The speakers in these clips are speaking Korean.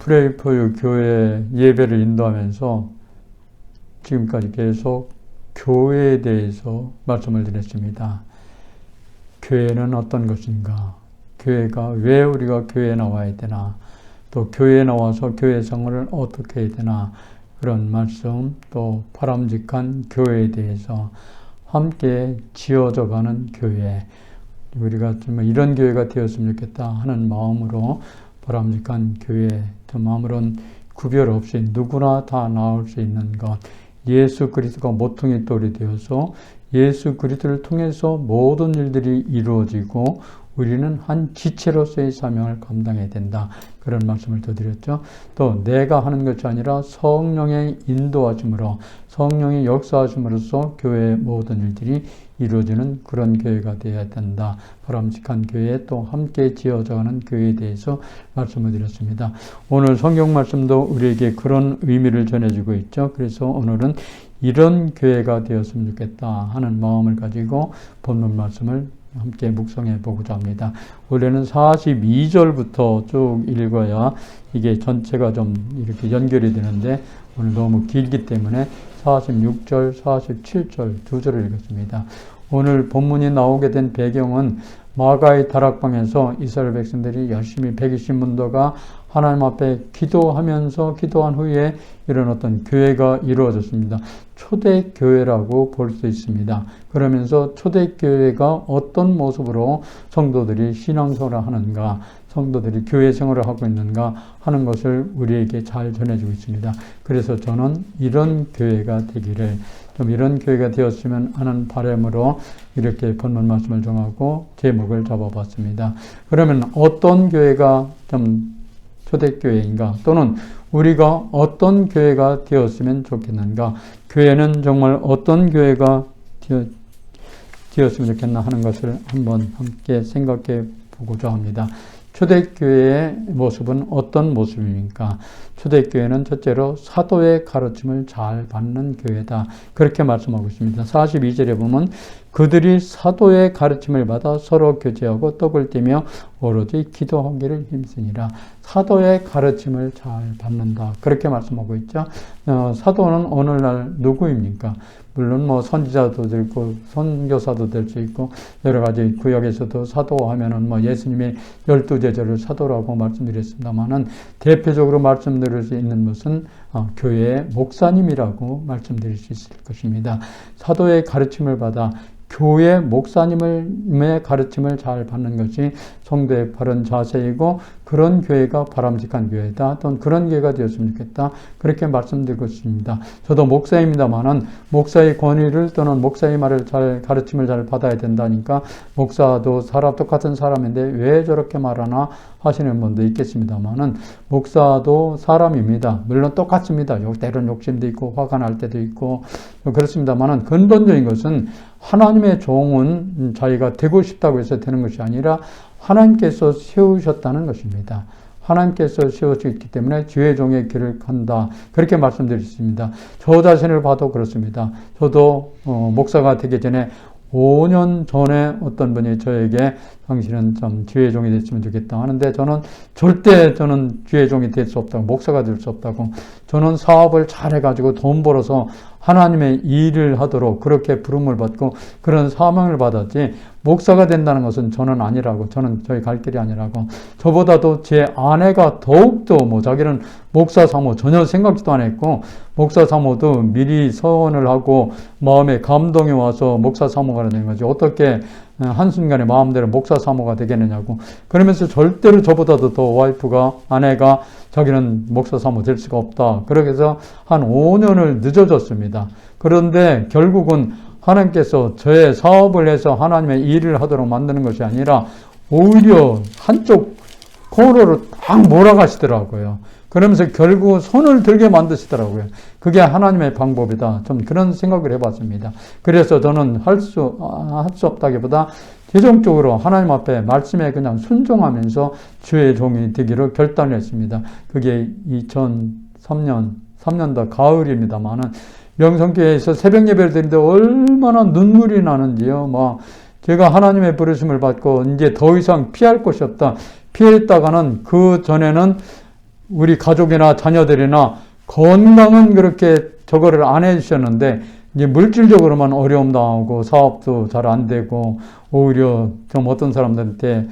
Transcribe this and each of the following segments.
프레이포유 교회 예배를 인도하면서 지금까지 계속 교회에 대해서 말씀을 드렸습니다. 교회는 어떤 것인가? 교회가 왜 우리가 교회에 나와야 되나? 또 교회에 나와서 교회 생활을 어떻게 해야 되나? 그런 말씀, 또 바람직한 교회에 대해서 함께 지어져 가는 교회. 우리가 좀 이런 교회가 되었으면 좋겠다 하는 마음으로 바람직한 교회, 좀 아무런 구별 없이 누구나 다 나올 수 있는 것. 예수 그리스도가 모퉁이 돌이 되어서 예수 그리스도를 통해서 모든 일들이 이루어지고 우리는 한 지체로서의 사명을 감당해야 된다. 그런 말씀을 더 드렸죠. 또 내가 하는 것이 아니라 성령의 인도하심으로 성령의 역사하심으로써 교회의 모든 일들이 이루어지는 그런 교회가 되어야 된다. 바람직한 교회 또 함께 지어져가는 교회에 대해서 말씀을 드렸습니다. 오늘 성경 말씀도 우리에게 그런 의미를 전해주고 있죠. 그래서 오늘은 이런 교회가 되었으면 좋겠다 하는 마음을 가지고 본문 말씀을 함께 묵상해 보고자 합니다. 원래는 42절부터 쭉 읽어야 이게 전체가 좀 이렇게 연결이 되는데 오늘 너무 길기 때문에 46절, 47절 두 절을 읽었습니다. 오늘 본문이 나오게 된 배경은 마가의 다락방에서 이스라엘 백성들이 열심히 120문도가 하나님 앞에 기도하면서 기도한 후에 이런 어떤 교회가 이루어졌습니다. 초대교회라고 볼 수 있습니다. 그러면서 초대교회가 어떤 모습으로 성도들이 신앙생활을 하는가, 성도들이 교회 생활을 하고 있는가 하는 것을 우리에게 잘 전해주고 있습니다. 그래서 저는 이런 교회가 되기를 좀 이런 교회가 되었으면 하는 바람으로 이렇게 본문 말씀을 정하고 제목을 잡아봤습니다. 그러면 어떤 교회가 좀 초대교회인가 또는 우리가 어떤 교회가 되었으면 좋겠는가 교회는 정말 어떤 교회가 되었, 되었으면 좋겠나 하는 것을 한번 함께 생각해 보고자 합니다. 초대교회의 모습은 어떤 모습입니까? 초대교회는 첫째로 사도의 가르침을 잘 받는 교회다. 그렇게 말씀하고 있습니다. 42절에 보면 그들이 사도의 가르침을 받아 서로 교제하고 떡을 떼며 오로지 기도하기를 힘쓰니라. 사도의 가르침을 잘 받는다. 그렇게 말씀하고 있죠. 어, 사도는 오늘날 누구입니까? 물론 뭐 선지자도 되고 선교사도 될 수 있고 여러 가지 구역에서도 사도 하면은 뭐 예수님의 열두 제자를 사도라고 말씀드렸습니다만은 대표적으로 말씀드릴 수 있는 것은 어, 교회의 목사님이라고 말씀드릴 수 있을 것입니다. 사도의 가르침을 받아 교회 목사님의 가르침을 잘 받는 것이 성도의 바른 자세이고 그런 교회가 바람직한 교회다. 또는 그런 교회가 되었으면 좋겠다. 그렇게 말씀드리고 있습니다. 저도 목사입니다만은 목사의 권위를 또는 목사의 말을 잘 가르침을 잘 받아야 된다니까 목사도 사람 똑같은 사람인데 왜 저렇게 말하나 하시는 분도 있겠습니다만은 목사도 사람입니다. 물론 똑같습니다. 때론 욕심도 있고 화가 날 때도 있고 그렇습니다만은 근본적인 것은 하나님의 종은 자기가 되고 싶다고 해서 되는 것이 아니라 하나님께서 세우셨다는 것입니다. 하나님께서 세워주기 때문에 주의 종의 길을 간다. 그렇게 말씀드렸습니다. 저 자신을 봐도 그렇습니다. 저도 어, 목사가 되기 전에 5년 전에 어떤 분이 저에게 당신은 좀 주의 종이 됐으면 좋겠다 하는데 저는 절대 저는 주의 종이 될 수 없다고 목사가 될 수 없다고 저는 사업을 잘 해가지고 돈 벌어서 하나님의 일을 하도록 그렇게 부름을 받고 그런 사명을 받았지 목사가 된다는 것은 저는 아니라고 저는 저희 갈 길이 아니라고. 저보다도 제 아내가 더욱더 뭐 자기는 목사 사모 전혀 생각지도 안 했고 목사 사모도 미리 서원을 하고 마음에 감동이 와서 목사 사모가 되는 거지. 어떻게 어, 한순간에 마음대로 목사 사모가 되겠느냐고. 그러면서 절대로 저보다도 더 와이프가 아내가 자기는 목사 사모 될 수가 없다. 그렇게 해서 한 5년을 늦어졌습니다. 그런데 결국은 하나님께서 저의 사업을 해서 하나님의 일을 하도록 만드는 것이 아니라 오히려 한쪽 코너로 딱 몰아가시더라고요. 그러면서 결국 손을 들게 만드시더라고요. 그게 하나님의 방법이다. 좀 그런 생각을 해봤습니다. 그래서 저는 할 수, 할 수 없다기보다 최종적으로 하나님 앞에 말씀에 그냥 순종하면서 주의 종이 되기로 결단했습니다. 그게 2003년, 3년도 가을입니다만은 명성교회에서 새벽 예배를 드리는데 얼마나 눈물이 나는지요. 막 제가 하나님의 부르심을 받고 이제 더 이상 피할 곳이 없다. 피했다가는 그 전에는 우리 가족이나 자녀들이나 건강은 그렇게 저거를 안 해주셨는데 이제 물질적으로만 어려움 당하고 사업도 잘 안 되고 오히려 좀 어떤 사람들한테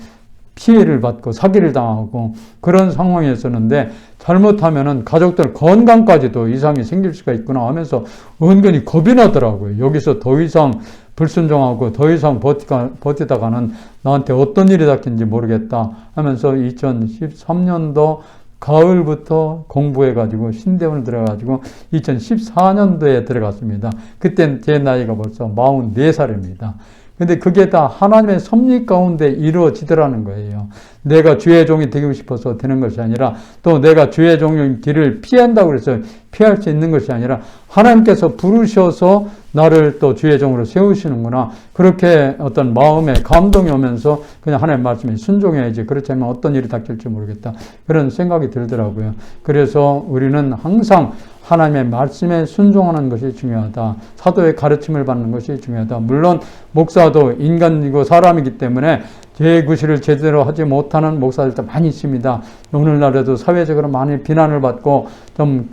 피해를 받고 사기를 당하고 그런 상황이었었는데 잘못하면은 가족들 건강까지도 이상이 생길 수가 있구나 하면서 은근히 겁이 나더라고요. 여기서 더 이상 불순종하고 더 이상 버티가, 버티다가는 나한테 어떤 일이 닥친지 모르겠다 하면서 2013년도 가을부터 공부해가지고 신대원을 들어가지고 2014년도에 들어갔습니다. 그땐 제 나이가 벌써 44살입니다. 근데 그게 다 하나님의 섭리 가운데 이루어지더라는 거예요. 내가 주의 종이 되고 싶어서 되는 것이 아니라 또 내가 주의 종의 길을 피한다고 해서 피할 수 있는 것이 아니라 하나님께서 부르셔서 나를 또 주의 종으로 세우시는구나. 그렇게 어떤 마음에 감동이 오면서 그냥 하나님 말씀에 순종해야지. 그렇지 않으면 어떤 일이 닥칠지 모르겠다. 그런 생각이 들더라고요. 그래서 우리는 항상 하나님의 말씀에 순종하는 것이 중요하다. 사도의 가르침을 받는 것이 중요하다. 물론 목사도 인간이고 사람이기 때문에 제구실을 제대로 하지 못하는 목사들도 많이 있습니다. 오늘날에도 사회적으로 많이 비난을 받고 좀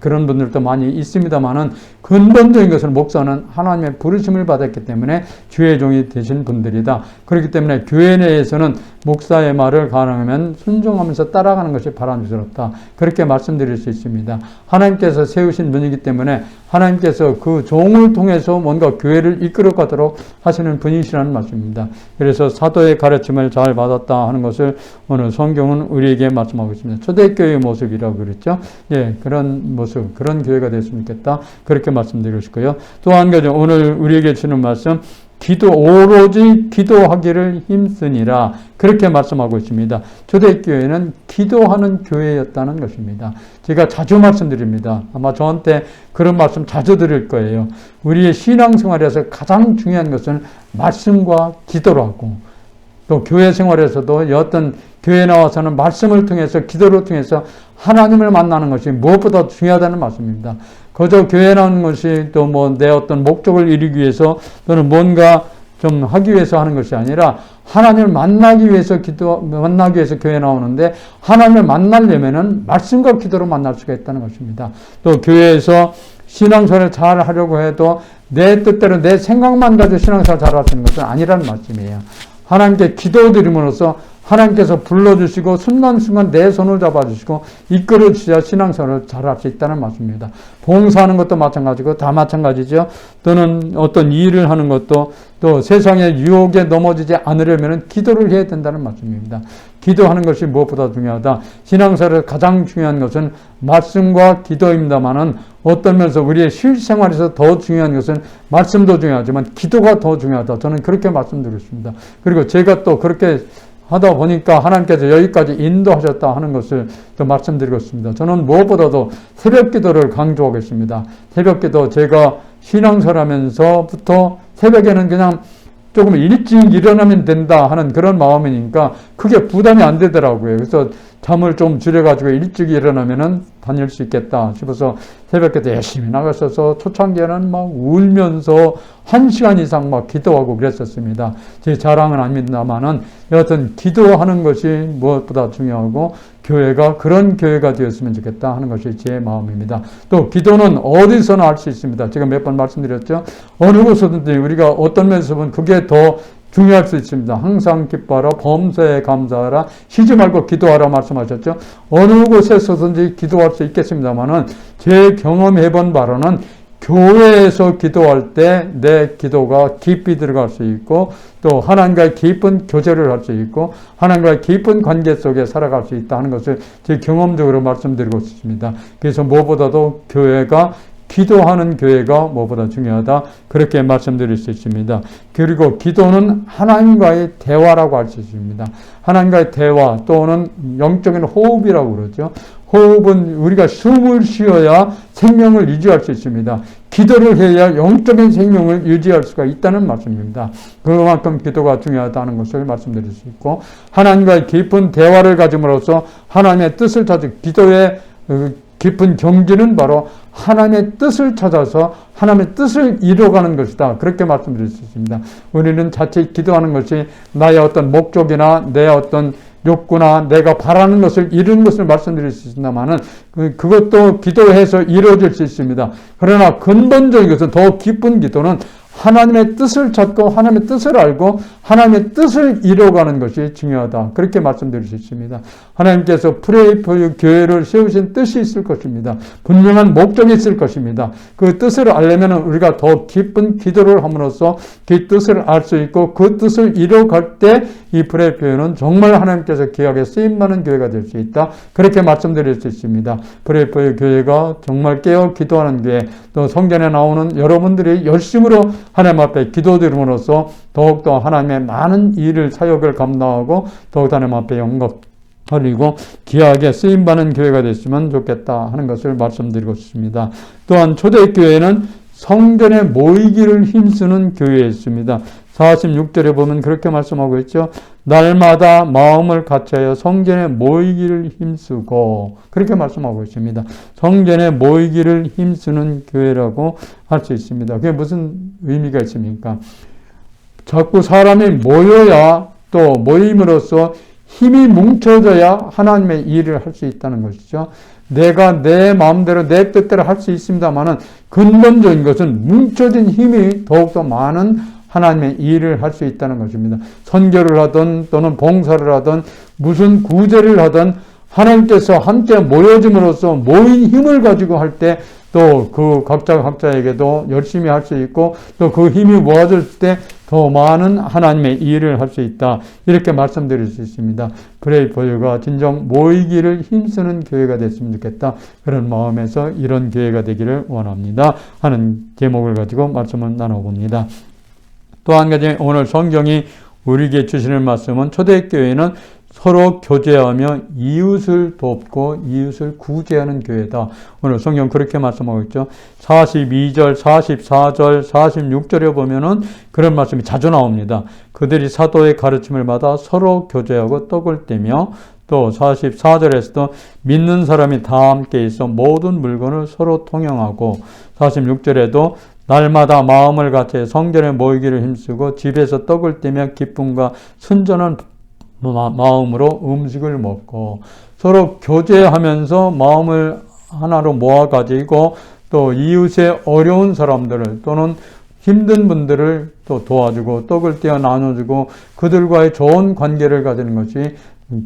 그런 분들도 많이 있습니다만은 근본적인 것을 목사는 하나님의 부르심을 받았기 때문에 주의 종이 되신 분들이다. 그렇기 때문에 교회 내에서는 목사의 말을 가능하면 순종하면서 따라가는 것이 바람스럽다. 그렇게 말씀드릴 수 있습니다. 하나님께서 세우신 분이기 때문에 하나님께서 그 종을 통해서 뭔가 교회를 이끌어 가도록 하시는 분이시라는 말씀입니다. 그래서 사도의 가르침을 잘 받았다 하는 것을 오늘 성경은 우리에게 말씀하고 있습니다. 초대교회의 모습이라고 그랬죠. 예, 그런 모습, 그런 교회가 됐으면 좋겠다. 그렇게 말씀드리고 싶고요. 또 한 가지 오늘 우리에게 주는 말씀, 기도 오로지 기도하기를 힘쓰니라 그렇게 말씀하고 있습니다. 초대교회는 기도하는 교회였다는 것입니다. 제가 자주 말씀드립니다. 아마 저한테 그런 말씀 자주 드릴 거예요. 우리의 신앙생활에서 가장 중요한 것은 말씀과 기도라고 또 교회 생활에서도 어떤 교회 나와서는 말씀을 통해서 기도를 통해서 하나님을 만나는 것이 무엇보다 중요하다는 말씀입니다. 거저 교회 나오는 것이 또 뭐 내 어떤 목적을 이루기 위해서 또는 뭔가 좀 하기 위해서 하는 것이 아니라 하나님을 만나기 위해서 기도 만나기 위해서 교회 나오는데 하나님을 만나려면은 말씀과 기도로 만날 수가 있다는 것입니다. 또 교회에서 신앙생활을 잘 하려고 해도 내 뜻대로 내 생각만 가지고 신앙생활 수 있는 것은 아니라는 말씀이에요. 하나님께 기도드림으로써 하나님께서 불러주시고 순간순간 내 손을 잡아주시고 이끌어 주셔야 신앙생활을 잘 할 수 있다는 말씀입니다. 봉사하는 것도 마찬가지고 다 마찬가지죠. 또는 어떤 일을 하는 것도 또 세상의 유혹에 넘어지지 않으려면 기도를 해야 된다는 말씀입니다. 기도하는 것이 무엇보다 중요하다. 신앙생활에 가장 중요한 것은 말씀과 기도입니다만은 어떤 면에서 우리의 실생활에서 더 중요한 것은 말씀도 중요하지만 기도가 더 중요하다. 저는 그렇게 말씀드렸습니다. 그리고 제가 또 그렇게 하다 보니까 하나님께서 여기까지 인도하셨다 하는 것을 또 말씀드리고 있습니다. 저는 무엇보다도 새벽 기도를 강조하겠습니다. 새벽 기도 제가 신앙설하면서부터 새벽에는 그냥 조금 일찍 일어나면 된다 하는 그런 마음이니까 크게 부담이 안 되더라고요. 그래서 잠을 좀 줄여가지고 일찍 일어나면은 다닐 수 있겠다 싶어서 새벽에도 열심히 나갔어서 초창기에는 막 울면서 한 시간 이상 막 기도하고 그랬었습니다. 제 자랑은 아닙니다만은 여하튼 기도하는 것이 무엇보다 중요하고 교회가 그런 교회가 되었으면 좋겠다 하는 것이 제 마음입니다. 또 기도는 어디서나 할 수 있습니다. 제가 몇 번 말씀드렸죠. 어느 곳에든지 우리가 어떤 면에서 보면 그게 더 중요할 수 있습니다. 항상 기뻐하라, 범사에 감사하라, 쉬지 말고 기도하라 말씀하셨죠. 어느 곳에서든지 기도할 수 있겠습니다만은 제 경험해 본 바로는 교회에서 기도할 때 내 기도가 깊이 들어갈 수 있고 또 하나님과의 깊은 교제를 할 수 있고 하나님과의 깊은 관계 속에 살아갈 수 있다 는 것을 제 경험적으로 말씀드리고 있습니다. 그래서 무엇보다도 교회가 기도하는 교회가 무엇보다 중요하다. 그렇게 말씀드릴 수 있습니다. 그리고 기도는 하나님과의 대화라고 할 수 있습니다. 하나님과의 대화 또는 영적인 호흡이라고 그러죠. 호흡은 우리가 숨을 쉬어야 생명을 유지할 수 있습니다. 기도를 해야 영적인 생명을 유지할 수가 있다는 말씀입니다. 그만큼 기도가 중요하다는 것을 말씀드릴 수 있고 하나님과의 깊은 대화를 가짐으로써 하나님의 뜻을 찾아 기도의 깊은 경지는 바로 하나님의 뜻을 찾아서 하나님의 뜻을 이루어가는 것이다. 그렇게 말씀드릴 수 있습니다. 우리는 자칫 기도하는 것이 나의 어떤 목적이나 내 어떤 욕구나 내가 바라는 것을 이루는 것을 말씀드릴 수 있습니다만은 그, 그것도 기도해서 이루어질 수 있습니다. 그러나 근본적인 것은 더 깊은 기도는 하나님의 뜻을 찾고 하나님의 뜻을 알고 하나님의 뜻을 이뤄가는 것이 중요하다. 그렇게 말씀드릴 수 있습니다. 하나님께서 프레이포유 교회를 세우신 뜻이 있을 것입니다. 분명한 목적이 있을 것입니다. 그 뜻을 알려면 우리가 더 깊은 기도를 함으로써 그 뜻을 알 수 있고 그 뜻을 이뤄갈 때 이 프레이포유는 정말 하나님께서 귀하게 쓰임받는 교회가 될 수 있다. 그렇게 말씀드릴 수 있습니다. 프레이포유 교회가 정말 깨어 기도하는 교회 또 성전에 나오는 여러분들이 열심으로 하나님 앞에 기도드림으로써 더욱더 하나님의 많은 일을 사역을 감당하고 더욱 하나님 앞에 영광 그리고 귀하게 쓰임받는 교회가 됐으면 좋겠다 하는 것을 말씀드리고 싶습니다. 또한 초대교회는 성전에 모이기를 힘쓰는 교회였습니다. 46절에 보면 그렇게 말씀하고 있죠. 날마다 마음을 같이하여 성전에 모이기를 힘쓰고 그렇게 말씀하고 있습니다. 성전에 모이기를 힘쓰는 교회라고 할 수 있습니다. 그게 무슨 의미가 있습니까? 자꾸 사람이 모여야 또 모임으로써 힘이 뭉쳐져야 하나님의 일을 할 수 있다는 것이죠. 내가 내 마음대로 내 뜻대로 할 수 있습니다만은 근본적인 것은 뭉쳐진 힘이 더욱더 많은 하나님의 일을 할 수 있다는 것입니다. 선교를 하든 또는 봉사를 하든 무슨 구제를 하든 하나님께서 함께 모여짐으로써 모인 힘을 가지고 할 때 또 그 각자 각자에게도 열심히 할 수 있고 또 그 힘이 모아질 때 더 많은 하나님의 일을 할 수 있다. 이렇게 말씀드릴 수 있습니다. 브레이포유가 진정 모이기를 힘쓰는 교회가 됐으면 좋겠다. 그런 마음에서 이런 교회가 되기를 원합니다. 하는 제목을 가지고 말씀을 나눠봅니다. 또 한 가지 오늘 성경이 우리에게 주시는 말씀은 초대교회는 서로 교제하며 이웃을 돕고 이웃을 구제하는 교회다. 오늘 성경 그렇게 말씀하고 있죠. 42절, 44절, 46절에 보면은 그런 말씀이 자주 나옵니다. 그들이 사도의 가르침을 받아 서로 교제하고 떡을 떼며 또 44절에서도 믿는 사람이 다 함께 있어 모든 물건을 서로 통용하고 46절에도 날마다 마음을 같이 성전에 모이기를 힘쓰고 집에서 떡을 떼며 기쁨과 순전한 마음으로 음식을 먹고 서로 교제하면서 마음을 하나로 모아 가지고 또 이웃의 어려운 사람들을 또는 힘든 분들을 또 도와주고 떡을 떼어 나눠주고 그들과의 좋은 관계를 가지는 것이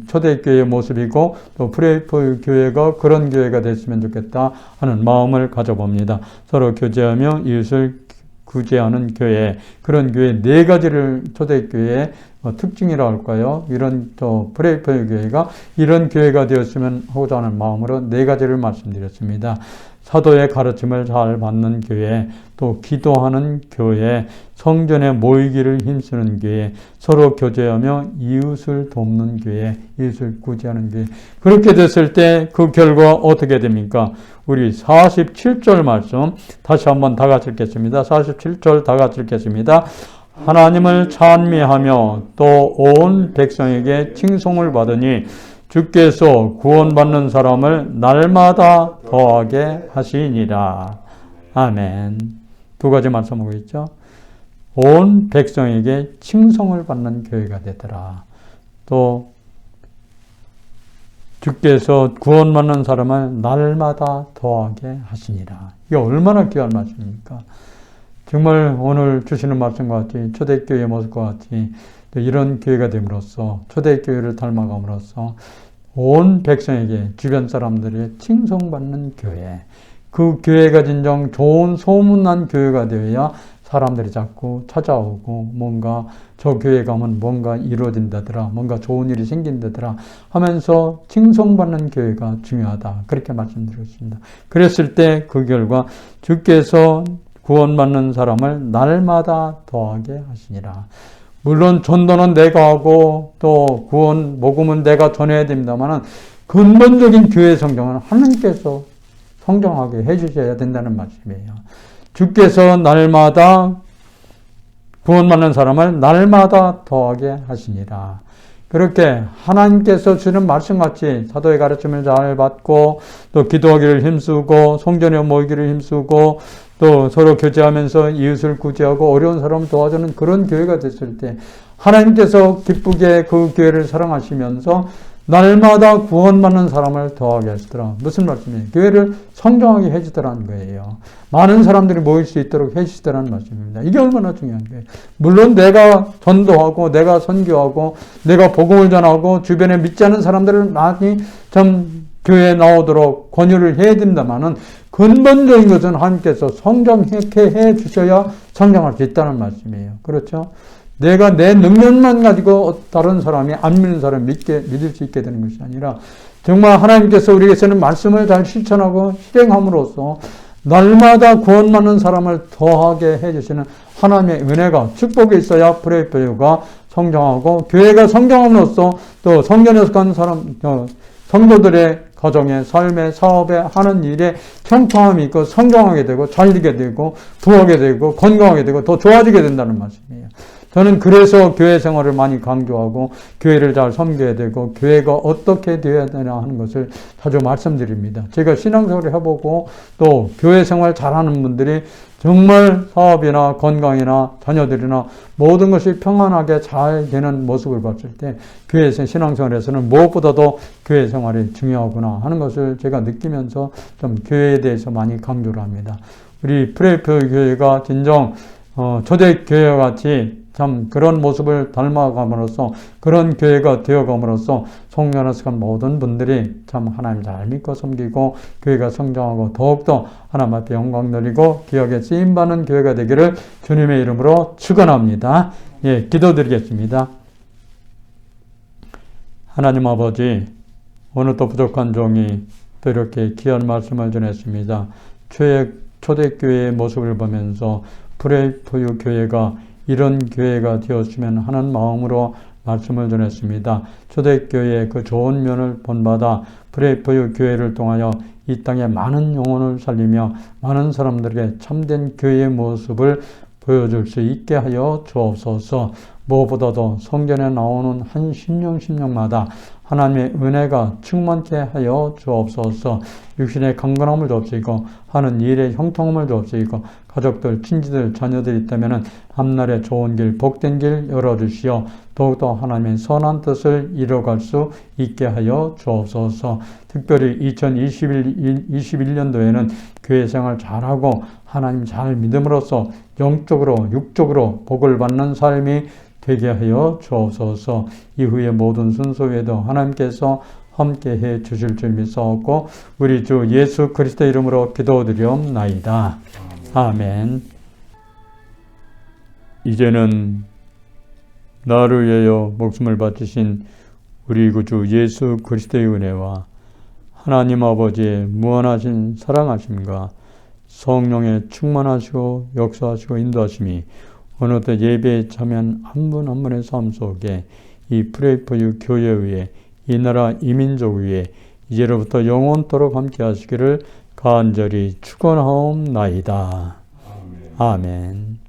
초대교회의 모습이고 또 프레이포 교회가 그런 교회가 됐으면 좋겠다 하는 마음을 가져봅니다. 서로 교제하며 이웃을 구제하는 교회 그런 교회 네 가지를 초대교회의 특징이라 할까요? 이런 또 프레이포 교회가 이런 교회가 되었으면 하고자 하는 마음으로 네 가지를 말씀드렸습니다. 사도의 가르침을 잘 받는 교회, 또 기도하는 교회, 성전에 모이기를 힘쓰는 교회, 서로 교제하며 이웃을 돕는 교회, 이웃을 구제하는 교회. 그렇게 됐을 때 그 결과 어떻게 됩니까? 우리 47절 말씀 다시 한번 다 같이 읽겠습니다. 47절 다 같이 읽겠습니다. 하나님을 찬미하며 또 온 백성에게 칭송을 받으니 주께서 구원받는 사람을 날마다 더하게 하시니라. 아멘. 두 가지 말씀하고 있죠. 온 백성에게 칭송을 받는 교회가 되더라. 또 주께서 구원받는 사람을 날마다 더하게 하시니라. 이게 얼마나 귀한 말씀입니까? 정말 오늘 주시는 말씀과 같이 초대교회의 모습과 같이 이런 교회가 됨으로써 초대교회를 닮아감으로써 온 백성에게 주변 사람들이 칭송받는 교회 그 교회가 진정 좋은 소문난 교회가 되어야 사람들이 자꾸 찾아오고 뭔가 저 교회 가면 뭔가 이루어진다더라 뭔가 좋은 일이 생긴다더라 하면서 칭송받는 교회가 중요하다 그렇게 말씀드렸습니다. 그랬을 때 그 결과 주께서 구원받는 사람을 날마다 더하게 하시니라. 물론 전도는 내가 하고 또 구원 복음은 내가 전해야 됩니다만은 근본적인 교회 성경은 하나님께서 성장하게 해주셔야 된다는 말씀이에요. 주께서 날마다 구원받는 사람을 날마다 더하게 하시니라. 그렇게 하나님께서 주는 말씀같이 사도의 가르침을 잘 받고 또 기도하기를 힘쓰고 성전에 모이기를 힘쓰고 또 서로 교제하면서 이웃을 구제하고 어려운 사람을 도와주는 그런 교회가 됐을 때 하나님께서 기쁘게 그 교회를 사랑하시면서 날마다 구원받는 사람을 더하게 하시더라. 무슨 말씀이에요? 교회를 성장하게 해주더라는 거예요. 많은 사람들이 모일 수 있도록 해주시더라는 말씀입니다. 이게 얼마나 중요한 거예요. 물론 내가 전도하고, 내가 선교하고, 내가 복음을 전하고, 주변에 믿지 않은 사람들을 많이 좀 교회에 나오도록 권유를 해야 된다만은 근본적인 것은 하나님께서 성장하게 해 주셔야 성장할 수 있다는 말씀이에요. 그렇죠? 내가 내 능력만 가지고 다른 사람이 안 믿는 사람 믿게 믿을 수 있게 되는 것이 아니라 정말 하나님께서 우리에게서는 말씀을 잘 실천하고 실행함으로써 날마다 구원받는 사람을 더하게 해주시는 하나님의 은혜가 축복이 있어야 프레이프가 성장하고 교회가 성장함으로써 또 성전에 속한 사람 어, 성도들의 가정의 삶의 사업에 하는 일에 평평함이 있고 성장하게 되고 잘리게 되고 부하게 되고 건강하게 되고 더 좋아지게 된다는 말씀이에요. 저는 그래서 교회 생활을 많이 강조하고 교회를 잘 섬겨야 되고 교회가 어떻게 되어야 되나 하는 것을 자주 말씀드립니다. 제가 신앙생활을 해보고 또 교회 생활 잘하는 분들이 정말 사업이나 건강이나 자녀들이나 모든 것이 평안하게 잘 되는 모습을 봤을 때 교회에서 신앙생활에서는 무엇보다도 교회 생활이 중요하구나 하는 것을 제가 느끼면서 좀 교회에 대해서 많이 강조를 합니다. 우리 프레이프 교회가 진정 어, 초대 교회 같이 참 그런 모습을 닮아감으로써 그런 교회가 되어감으로써 송년을 간 모든 분들이 참 하나님 잘 믿고 섬기고 교회가 성장하고 더욱더 하나님 앞에 영광 돌리고 기억에 쓰임받는 교회가 되기를 주님의 이름으로 축원합니다. 예, 기도드리겠습니다. 하나님 아버지 오늘 또 부족한 종이 또 이렇게 귀한 말씀을 전했습니다. 초대, 초대교회의 모습을 보면서 프레이프유 교회가 이런 교회가 되었으면 하는 마음으로 말씀을 전했습니다. 초대교회의 그 좋은 면을 본받아 프레이프유 교회를 통하여 이 땅에 많은 영혼을 살리며 많은 사람들에게 참된 교회의 모습을 보여줄 수 있게 하여 주옵소서. 무엇보다도 성전에 나오는 한 신령 신령마다 하나님의 은혜가 충만케 하여 주옵소서. 육신의 강건함을 주옵시고 하는 일의 형통함을 주옵시고 가족들, 친지들, 자녀들 있다면 앞날에 좋은 길, 복된 길 열어주시어 더욱더 하나님의 선한 뜻을 이뤄갈 수 있게 하여 주옵소서. 특별히 2021년도에는 교회 생활 잘하고 하나님 잘 믿음으로써 영적으로 육적으로 복을 받는 삶이 되게 하여 주옵소서. 이후의 모든 순서에도 하나님께서 함께 해 주실 줄 믿사옵고 우리 주 예수 그리스도 이름으로 기도드리옵나이다. 아멘. 이제는 나를 위하여 목숨을 바치신 우리 구주 예수 그리스도의 은혜와 하나님 아버지의 무한하신 사랑하심과 성령의 충만하시고 역사하시고 인도하심이 어느 때 예배에 참여한 한 분 한 분의 삶 속에 이 프레이퍼유 교회 위에 이 나라 이민족 위에 이제로부터 영원토록 함께 하시기를 간절히 축원하옵나이다. 아멘. 아멘.